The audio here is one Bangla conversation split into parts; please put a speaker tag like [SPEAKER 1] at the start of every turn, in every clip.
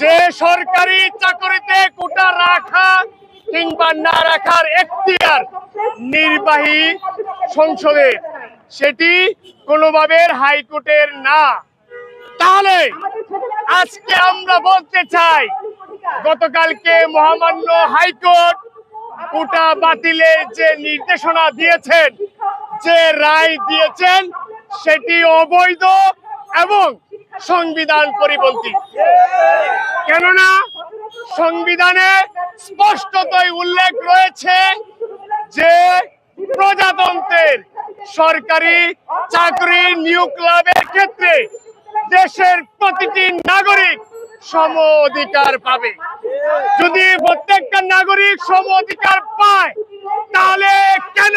[SPEAKER 1] যে সরকারি চাকরিতে কোটা রাখা কিংবা না রাখার এখতিয়ার নির্বাহী সংসদের সেটি কোনোভাবে হাইকোর্টের না। তাহলে আজকে আমরা বলতে চাই, গতকালকে মহামান্য হাইকোর্ট কোটা বাতিলের যে নির্দেশনা দিয়েছেন, যে রায় দিয়েছেন, সেটি অবৈধ এবং সংবিধান পরিপন্থী। কেননা সংবিধানে স্পষ্টতই উল্লেখ রয়েছে যে প্রজাতন্ত্রের সরকারি চাকরি নিয়োগ লাভের ক্ষেত্রে দেশের প্রতিটি নাগরিক সম অধিকার পাবে। যদি প্রত্যেকটা নাগরিক সম অধিকার পায়, তাহলে কেন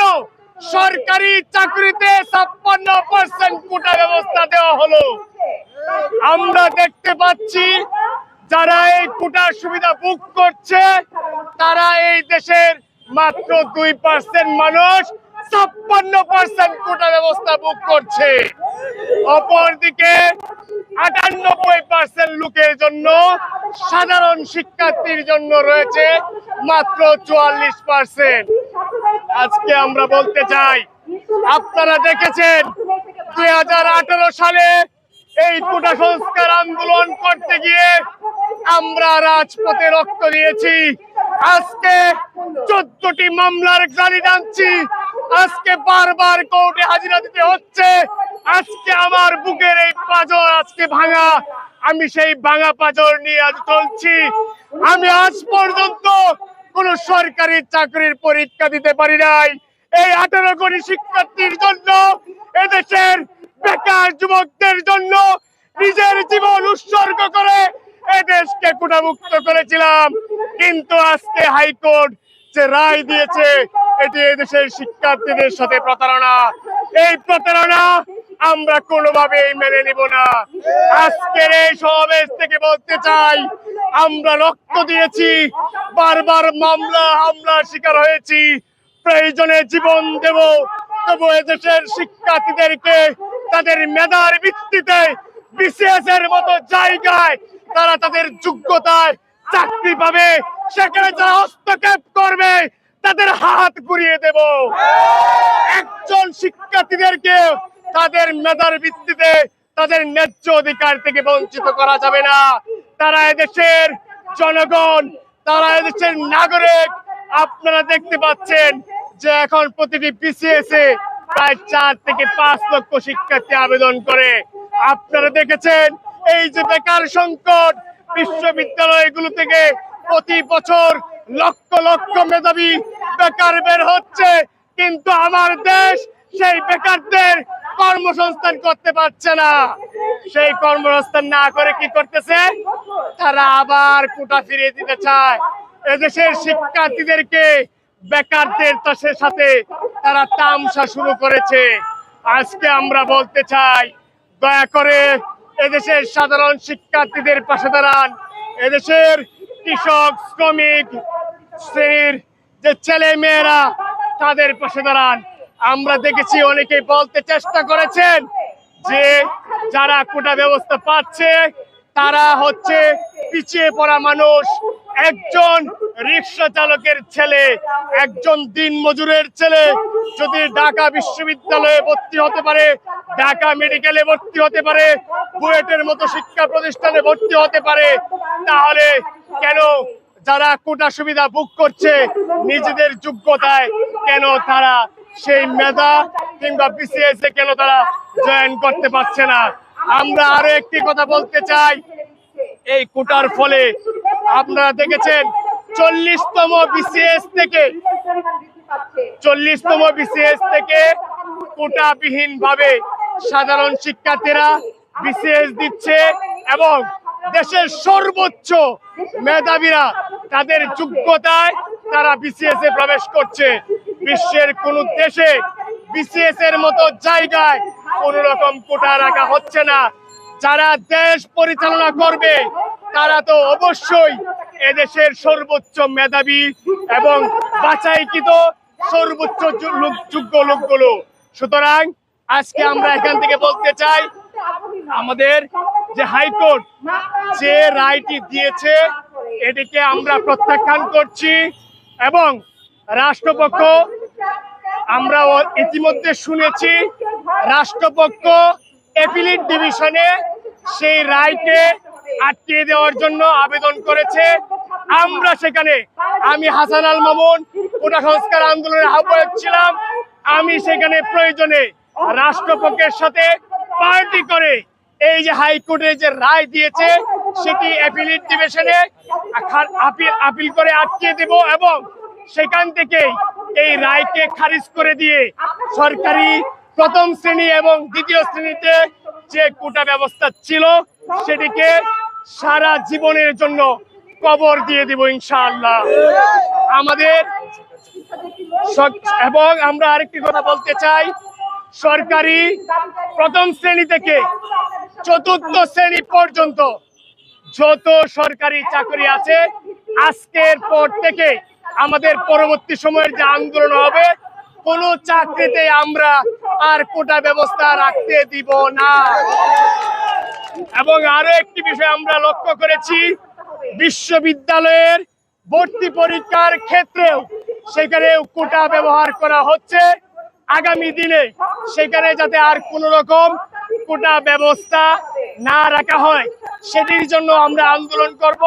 [SPEAKER 1] সরকারি চাকরিতে ছাপ্পান্ন পার্সেন্ট কোটা ব্যবস্থা দেওয়া হলো? আমরা দেখতে পাচ্ছি যারা এই কোটার সুবিধা বুক করছে, তারা এই দেশের মাত্র দুই পার্সেন্ট মানুষ ছাপ্পান্ন পার্সেন্ট কোটা ব্যবস্থা বুক করছে। অপরদিকে আটানব্বই পার্সেন্ট লোকের জন্য সাধারণ শিক্ষার্থীর জন্য রয়েছে মাত্র চুয়াল্লিশ পার্সেন্ট আজকে আমরা বলতে চাই, আপনারা দেখেছেন দুই হাজার আঠারো সালে এই কোটা সংস্কার আন্দোলন করতে গিয়ে আমরা রাজপথে রক্ত দিয়েছি। আজকে চোদ্দটি মামলার গাড়ি টানছি আজকে বারবার কোর্টে হাজিরা দিতে হচ্ছে। আজকে আমার বুকের এই পাজর আজকে ভাঙা। আমি সেই ভাঙা পাজর নিয়ে আজ চলছি। আমি আজ পর্যন্ত কোন সরকারি চাকরির পরীক্ষা দিতে পারি নাই। এই আঠারো কোটি শিক্ষার্থীর জন্য এদেশের বেকার যুবকদের জন্য নিজের জীবন উৎসর্গ করে এদেশকে কুটামুক্ত করেছিলাম। কিন্তু আজকে হাইকোর্ট যে রায় দিয়েছে, এটি এদেশের শিক্ষার্থীদের সাথে প্রতারণা। এই প্রতারণা আমরা কোনোভাবেই মেনে নিব না। আজকের এই সমাবেশ থেকে বলতে চাই, আমরা রক্ত দিয়েছি, বারবার মামলা হামলার শিকার হয়েছি। প্রয়োজনে জীবন দেব, তবু এদেশের শিক্ষার্থীদেরকে তাদের মেধার ভিত্তিতে বিসিএস এর মতো জায়গায় তারা তাদের যোগ্যতায় চাকরি পাবে। সেখানে যারা হস্তক্ষেপ করবে, তাদের হাত ঘুরিয়ে দেব। একজন শিক্ষার্থীদেরকে তাদের মেধার ভিত্তিতে তাদের ন্যায্য অধিকার থেকে বঞ্চিত করা যাবে না। তারা এদেশের জনগণ, তারা এদেশের নাগরিক। আপনারা দেখতে পাচ্ছেন যে এখন প্রতিটি বিসিএস এ প্রায় চার থেকে পাঁচ লক্ষ শিক্ষার্থী আবেদন করে। আপনারা দেখেছেন, এই যে বেকার সংকট বিশ্ববিদ্যালয়গুলো থেকে প্রতি বছর লক্ষ লক্ষ মেধাবী বেকার বের হচ্ছে, কিন্তু আমার দেশ সেই বেকারদের কর্মসংস্থান করতে পারছে না। সেই কর্মসংস্থান না করে কি করতেছে? তারা আবার কোটা ফিরিয়ে দিতে চায়। এদেশের শিক্ষার্থীদেরকে বেকারদের সাথে তারা তামসা শুরু করেছে। আজকে আমরা বলতে চাই, দয়া করে এদেশের সাধারণ শিক্ষার্থীদের পাশে দাঁড়ান। এদেশের কৃষক, শ্রমিক শ্রেণির যে ছেলে মেয়েরা তাদের পাশে দাঁড়ান। আমরা দেখেছি অনেকে বলতে চেষ্টা করেছেন যে যারা কোটা ব্যবস্থা পাচ্ছে, তারা হচ্ছে পিছিয়ে পড়া মানুষ। একজন রিক্সা চালকের ছেলে, একজন দিন মজুরের ছেলে যদি ঢাকা বিশ্ববিদ্যালয়ে ভর্তি হতে পারে, ঢাকা মেডিকেলে ভর্তি হতে পারে, বুয়েটের মতো শিক্ষা প্রতিষ্ঠানে ভর্তি হতে পারে, তাহলে কেন যারা কোটা সুবিধা বুক করছে নিজেদের যোগ্যতায়, কেন তারা সেই মেধা কিংবা বিসিএস এ কেন তারা জয়েন করতে পারছে না? আমরা আরও একটি কথা বলতে চাই, এই কোটার ফলে আপনারা দেখেছেন চল্লিশতম বিসিএস থেকে, চল্লিশতম বিসিএস থেকে কোটাবিহীন ভাবে সাধারণ শিক্ষার্থীরা বিসিএস দিচ্ছে এবং দেশের সর্বোচ্চ মেধাবীরা তাদের যোগ্যতায় তারা বিসিএস এ প্রবেশ করছে। বিশ্বের কোন দেশে বিসিএস এর মতো জায়গায় কোন রকম কোটা রাখা হচ্ছে না। যারা দেশ পরিচালনা করবে তারা তো অবশ্যই এদেশের সর্বোচ্চ মেধাবী এবং বাছাইকৃত সর্বোচ্চ যোগ্য লোকগুলো। সুতরাং আজকে আমরা এখান থেকে বলতে চাই, আমাদের যে হাইকোর্ট, যে রায়টি দিয়েছে, এটিকে আমরা প্রত্যাখ্যান করছি এবং রাষ্ট্রপক্ষ আমরা ইতিমধ্যে শুনেছি, রাষ্ট্রপক্ষ এপিলিট ডিভিশনে সেই রায়কে আটকে দেওয়ার জন্য আবেদন করেছে। আমরা সেখানে, আমি হাসান আল মামুন কোটা সংস্কার আন্দোলনের আহ্বায়ক ছিলাম। আমি সেখানে প্রয়োজনে রাষ্ট্রপক্ষের সাথে পার্টি করে এই যে হাইকোর্টে যে রায় দিয়েছে, সেটি অ্যাপিলিট ডিভিশনে আপিল আপিল করে আটকে দেব এবং সেখান থেকে এই রায়কে খারিজ করে দিয়ে সরকারি প্রথম শ্রেণি এবং দ্বিতীয় শ্রেণীতে যে কোটা ব্যবস্থা ছিল, সেটিকে সারা জীবনের জন্য কবর দিয়ে দিব ইনশাআল্লাহ। আমাদের এবং আমরা আরেকটি কথা বলতে চাই, সরকারি প্রথম শ্রেণি থেকে চতুর্থ শ্রেণি পর্যন্ত যত সরকারি চাকরি আছে, আজকের পর থেকে আমাদের পরবর্তী সময়ের যে আন্দোলন হবে, কোন চাকরিতে আমরা আর কোটা ব্যবস্থা রাখতে দিব না। এবং আরও একটি বিষয় আমরা লক্ষ্য করেছি, বিশ্ববিদ্যালয়ের ভর্তি পরীক্ষার ক্ষেত্রেও সেখানে কোটা ব্যবহার করা হচ্ছে। আগামী দিনে সেখানে যাতে আর কোন রকম কোটা ব্যবস্থা না রাখা হয়, সেটির জন্য আমরা আন্দোলন করব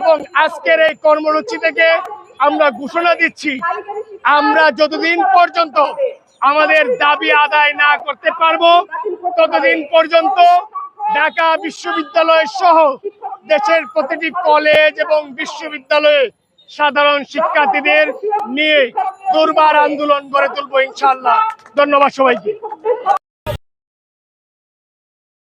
[SPEAKER 1] এবং আজকের এই কর্মসূচি থেকে আমরা ঘোষণা দিচ্ছি, আমরা যতদিন পর্যন্ত আমাদের দাবি আদায় না করতে পারব, ততদিন পর্যন্ত ঢাকা বিশ্ববিদ্যালয় সহ দেশের প্রতিটি কলেজ এবং বিশ্ববিদ্যালয়ে সাধারণ শিক্ষার্থীদের নিয়ে দুর্বার আন্দোলন গড়ে তুলবো ইনশাল্লাহ ধন্যবাদ সবাইকে।